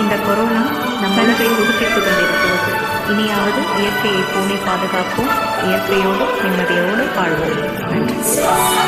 இந்த கொரோனா நம்மளுக்கை உறுப்பிட்டு கொண்டிருக்கிறது. இனியாவது இயற்கையை பூனை பாதுகாப்போம். இயற்கையோடு நிம்மதியோடு வாழ்வோம். நன்றி.